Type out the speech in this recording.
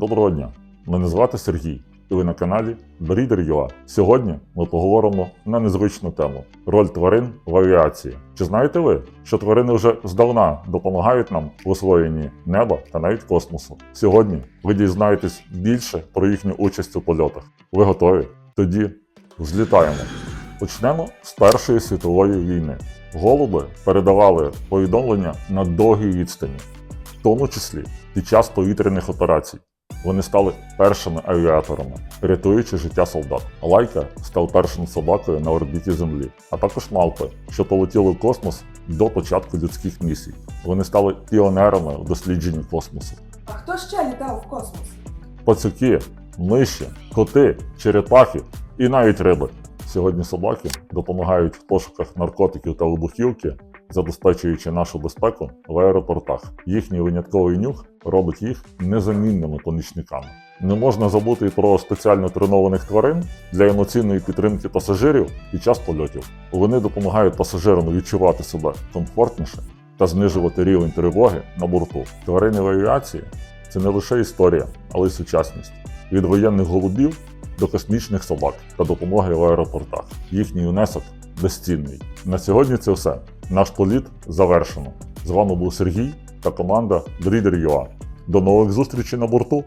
Доброго дня! Мене звати Сергій, і ви на каналі Breeder.ua. Сьогодні ми поговоримо на незвичну тему роль тварин в авіації. Чи знаєте ви, що тварини вже здавна допомагають нам в освоєнні неба та навіть космосу? Сьогодні ви дізнаєтесь більше про їхню участь у польотах. Ви готові? Тоді злітаємо. Почнемо з Першої світової війни. Голуби передавали повідомлення на довгій відстані, в тому числі під час повітряних операцій. Вони стали першими авіаторами, рятуючи життя солдат. Лайка став першим собакою на орбіті Землі, а також мавпи, що полетіли в космос до початку людських місій. Вони стали піонерами в дослідженні космосу. А хто ще літав в космос? Пацюки, миші, коти, черепахи і навіть риби. Сьогодні собаки допомагають в пошуках наркотиків та вибухівки, забезпечуючи нашу безпеку в аеропортах. Їхній винятковий нюх робить їх незамінними помічниками. Не можна забути і про спеціально тренованих тварин для емоційної підтримки пасажирів під час польотів. Вони допомагають пасажирам відчувати себе комфортніше та знижувати рівень тривоги на борту. Тварини в авіації це не лише історія, але й сучасність. Від воєнних голубів до космічних собак та допомоги в аеропортах. Їхній внесок безцінний. На сьогодні це все. Наш політ завершено. З вами був Сергій та команда Breeder.ua. До нових зустрічей на борту!